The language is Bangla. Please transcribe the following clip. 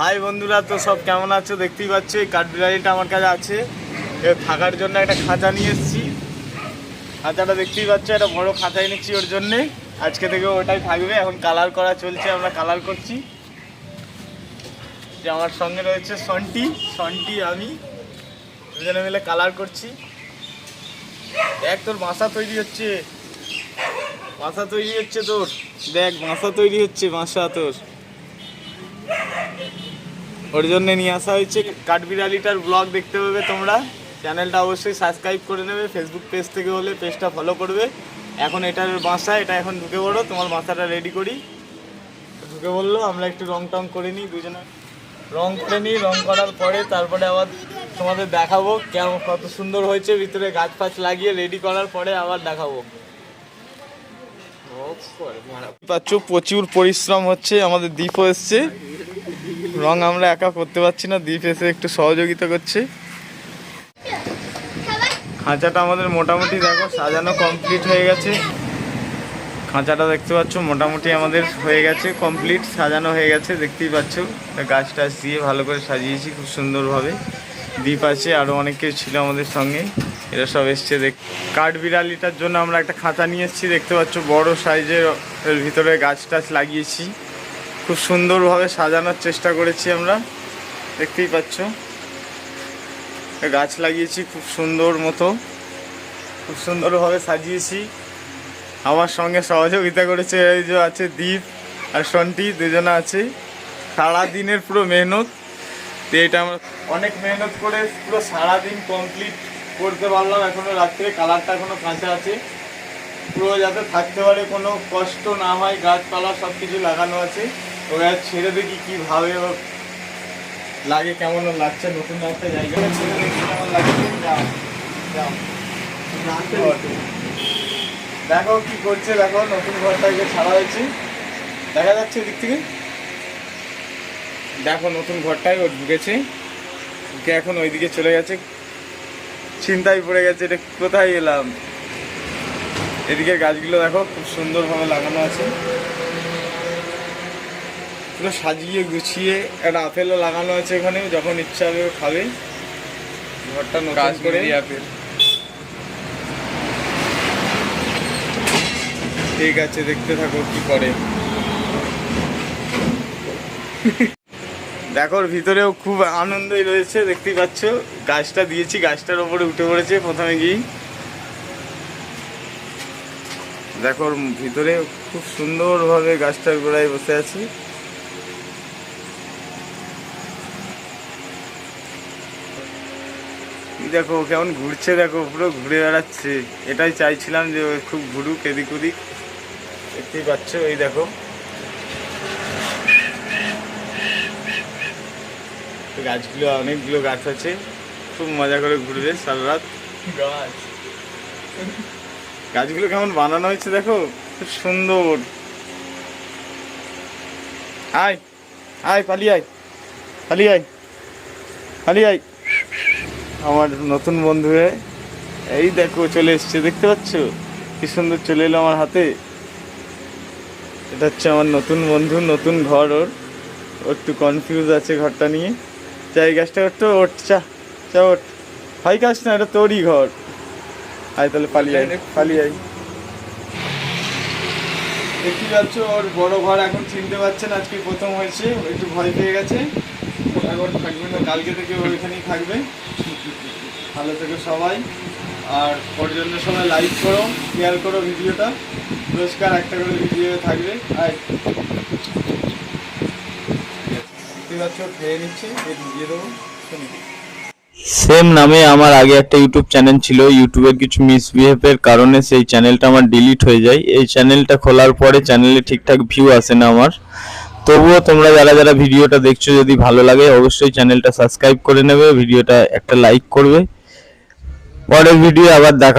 হাই বন্ধুরা, তো সব কেমন আছো? দেখতেই পাচ্ছ, এই কাঠবিড়ালিটা আমার কাছে আছে। থাকার জন্য একটা খাঁচা নিয়ে এসেছি। খাঁচাটা দেখতেই পাচ্ছ, একটা বড় খাঁচা এনেছি ওর জন্যে। আজকে থেকে ওটাই থাকবে, এখন কালার করা চলছে, আমরা কালার করছি। যে আমার সঙ্গে রয়েছে সন্টি সন্টি আমি। দুজনে মিলে কালার করছি। দেখ তোর বাসা তৈরি হচ্ছে। বাসা তৈরি হচ্ছে তোর। দেখ, বাসা তৈরি হচ্ছে, বাসা তোর। ওর জন্য নিয়ে আসা হয়েছে কাঠবিড়ালিটার ব্লগ দেখতে পাবে তোমরা। চ্যানেলটা অবশ্যই সাবস্ক্রাইব করে নেবে ফেসবুক পেজ থেকে হলে পেজটা ফলো করবে। এখন এটার বাসা, এটা এখন ঢুকে পড়ো, তোমার বাসাটা রেডি করি। ঢুকে বলল, আমরা একটু রং টং করে নিই, দুজনে রং করে নিই। রং করার পরে তারপরে আবার তোমাদের দেখাবো কেমন কত সুন্দর হয়েছে, ভিতরে গাছ ফাছ লাগিয়ে রেডি করার পরে আবার দেখাবো। পাচ্ছ, প্রচুর পরিশ্রম হচ্ছে, আমাদের দ্বীপও এসছে। রং আমরা একা করতে পারছি না দ্বীপ এসে একটু সহযোগিতা করছে। খাঁচাটা আমাদের মোটামুটি দেখো, সাজানো কমপ্লিট হয়ে গেছে। খাঁচাটা দেখতে পাচ্ছ, মোটামুটি আমাদের হয়ে গেছে কমপ্লিট সাজানো হয়ে গেছে, দেখতেই পাচ্ছ। গাছ টাছ দিয়ে ভালো করে সাজিয়েছি, খুব সুন্দরভাবে। দ্বীপ আছে আরও অনেক ছিল আমাদের সঙ্গে। এরা সব এসছে দেখ, কাঠ বিড়ালিটার জন্য আমরা একটা খাঁচা নিয়ে এসেছি, দেখতে পাচ্ছ বড় সাইজের, এর ভিতরে গাছ টাছ লাগিয়েছি। খুব সুন্দরভাবে সাজানোর চেষ্টা করেছি আমরা, দেখতেই পাচ্ছ। গাছ লাগিয়েছি খুব সুন্দর মতো, খুব সুন্দরভাবে সাজিয়েছি। আমার সঙ্গে সহযোগিতা করেছে এই যে আছে দীপ আর সন্টি, দুজনে আছে। সারা দিনের পুরো মেহনত। তো এটা আমরা অনেক মেহনত করে পুরো সারাদিন কমপ্লিট করতে পারলাম, এখনও রাত্রে কালারটা এখনও কাঁচা আছে। পুরো যাতে থাকতে পারে, কোনো কষ্ট না হয়, গাছপালা সব কিছু লাগানো আছে। ওরা ছেড়ে দেখি কীভাবে ওর লাগে, কেমন লাগছে, নতুন একটা জায়গা। ছেড়ে দেখি কেমন লাগছে দেখো কি করছে, দেখো, নতুন ঘরটাকে ছাড়া হয়েছে। দেখা যাচ্ছে এদিক থেকে। দেখো, নতুন ঘরটাই ও ঢুকেছে। ঢুকে এখন ওইদিকে চলে গেছে। চিন্তায় পড়ে গেছে এটা কোথায় এলাম? এদিকে গাছগুলো দেখো খুব সুন্দরভাবে লাগানো আছে। পুরো সাজিয়ে গুছিয়ে একটা আপেলও লাগানো আছে এখানে যখন ইচ্ছা হবে খাবে। ঘরটা নতুন করে। আপেল। ঠিক আছে দেখতে থাকো কি করে। দেখো, ভিতরেও খুব আনন্দই রয়েছে, দেখতেই পাচ্ছ। গাছটা দিয়েছি, গাছটার ওপরে উঠে পড়েছে প্রথমে গিয়ে। দেখো ভিতরে খুব সুন্দরভাবে গাছটার গোড়ায় বসে আছে। দেখো কেমন ঘুরছে, দেখো, পুরো ঘুরে বেড়াচ্ছে। এটাই চাইছিলাম যে খুব ঘুরুক, এদিক ওদিক। দেখতেই পাচ্ছ, এই দেখো। গাছগুলো অনেকগুলো গাছ আছে। খুব মজা করে ঘুরবে সারা রাত। গাছ। গাছগুলো কেমন বানানো হয়েছে দেখো খুব সুন্দর। আয় আয় পালিয়ে আয় পালিয়ে আয় পালিয়ে আয়। আমার নতুন বন্ধু এই দেখো চলে এসছে দেখতে পাচ্ছ? কি সুন্দর চলে এলো আমার হাতে। এটা হচ্ছে আমার নতুন বন্ধু নতুন ঘর ওর। ও একটু কনফিউজ আছে ঘরটা নিয়ে। চাই গাছটা তো ওঠ চা চা ওঠ। হয় গাছ না, এটা তোরই ঘর। আয় তাহলে পালিয়ে আয় পালিয়ে আয়। দেখতে পাচ্ছ, ওর বড় ঘর এখন চিনতে পারছেন, আজকে প্রথম হয়েছে একটু ভয় পেয়ে গেছে। এখন থাকবে না, কালকে থেকে ও এখানেই থাকবে। ভালো থেকে সবাই, আর ওর জন্য সবাই লাইক করো শেয়ার করো ভিডিওটা। পুরস্কার একটা করে ভিডিও থাকবে দেখতে সেম নামে আমার আগে একটা ইউটিউব চ্যানেল ছিল ইউটিউবের কিছু মিসবিহেভের কারণে সেই চ্যানেলটা আমার ডিলিট হয়ে যায়। এই চ্যানেলটা খোলার পরে চ্যানেলে ঠিকঠাক ভিউ আসে না আমার। তবুও তোমরা যারা যারা ভিডিওটা দেখছ, যদি ভালো লাগে, অবশ্যই চ্যানেলটা সাবস্ক্রাইব করে নেবে, ভিডিওটা একটা লাইক করবে। পরের ভিডিও আবার দেখা